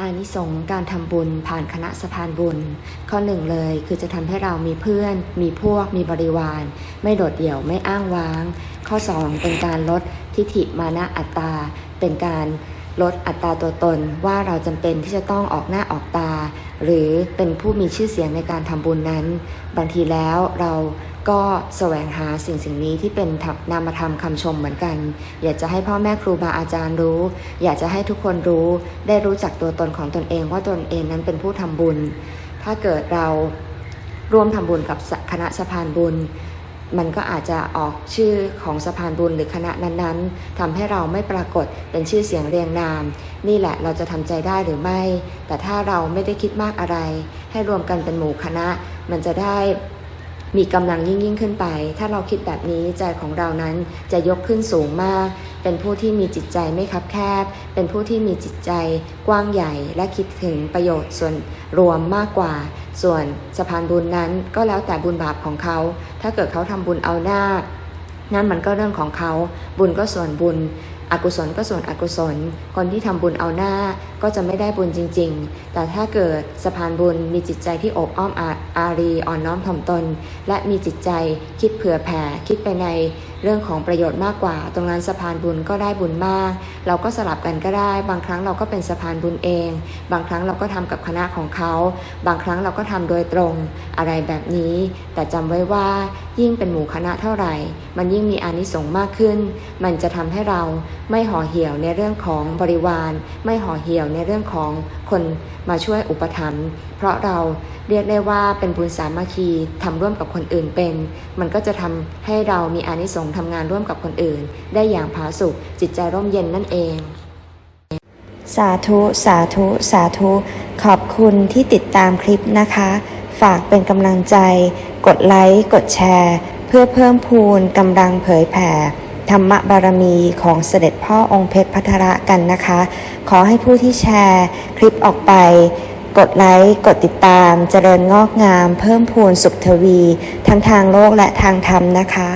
อานิสงส์การทำบุญผ่านคณะสะพานบุญ ข้อหนึ่งเลยคือจะทำให้เรามีเพื่อน มีพวก มีบริวาร ไม่โดดเดี่ยวไม่อ้างว้าง ข้อสองเป็นการลดทิฐิมานะอัตตา เป็นการลดอัตราตัวตนว่าเราจำเป็นที่จะต้องออกหน้าออกตา หรือเป็นผู้มีชื่อเสียงในการทำบุญนั้น บางทีแล้วเรา ก็แสวงหาสิ่งสิ่งนี้ที่เป็นนามธรรมคำชมเหมือนกัน อยากจะให้พ่อแม่ครูบาอาจารย์รู้ อยากจะให้ทุกคนรู้ ได้รู้จักตัวตนของตนเองว่าตนเองนั้นเป็นผู้ทำบุญ ถ้าเกิดเราร่วมทำบุญกับคณะสะพานบุญ มันก็อาจจะออกชื่อของสะพานบุญหรือคณะนั้นๆทำให้เราไม่ปรากฏเป็นชื่อเสียงเรียงนาม นี่แหละเราจะทำใจได้หรือไม่ แต่ถ้าเราไม่ได้คิดมากอะไร ให้รวมกันเป็นหมู่คณะ มันจะได้ มีกำลังยิ่งยิ่งขึ้นไป ถ้าเราคิดแบบนี้ใจของเรานั้นจะยกขึ้นสูงมาก เป็นผู้ที่มีจิตใจไม่คับแคบ เป็นผู้ที่มีจิตใจกว้างใหญ่ และคิดถึงประโยชน์ส่วนรวมมากกว่า ส่วนสะพานบุญนั้นก็แล้วแต่บุญบาปของเขา ถ้าเกิดเขาทำบุญเอาหน้า นั่นมันก็เรื่องของเขา บุญก็ส่วนบุญ อกุศลก็ส่วนอกุศล คนที่ทำบุญเอาหน้าก็จะไม่ได้บุญจริง ๆ แต่ถ้าเกิดสะพานบุญมีจิตใจที่อบอ้อมอาอารีอ่อนน้อมถ่อมตน และมีจิตใจคิดเผื่อแผ่คิดไปใน เรื่องของประโยชน์มากกว่า ตรงนั้นสะพานบุญก็ได้บุญมาก เราก็สลับกันก็ได้ บางครั้งเราก็เป็นสะพานบุญเอง บางครั้งเราก็ทำกับคณะของเขา บางครั้งเราก็ทำโดยตรงอะไรแบบนี้ แต่จำไว้ว่ายิ่งเป็นหมู่คณะเท่าไหร่ มันยิ่งมีอานิสงส์มากขึ้น มันจะทำให้เราไม่ห่อเหี่ยวในเรื่องของบริวาร ไม่ห่อเหี่ยวในเรื่องของคนมาช่วยอุปถัมภ์เพราะเราเรียกได้ว่าเป็นบุญสามัคคีทำร่วมกับคนอื่นเป็น มันก็จะทำให้เรามีอานิสงส์ทำงานร่วมกับคนอื่น ได้อย่างผาสุกจิตใจร่มเย็นนั่นเอง สาธุ สาธุ สาธุ ขอบคุณที่ติดตามคลิปนะคะ ฝากเป็นกำลังใจ กดไลค์กดแชร์ เพื่อเพิ่มพูนกำลังเผยแผ่ ธรรมบารมีของเสด็จพ่อองค์เพชรพัทระกันนะคะ ขอให้ผู้ที่แชร์คลิปออกไปกดไลค์ กดติดตาม เจริญงอกงาม เพิ่มพูนสุขทวี ทั้งทางโลกและทางธรรมนะคะ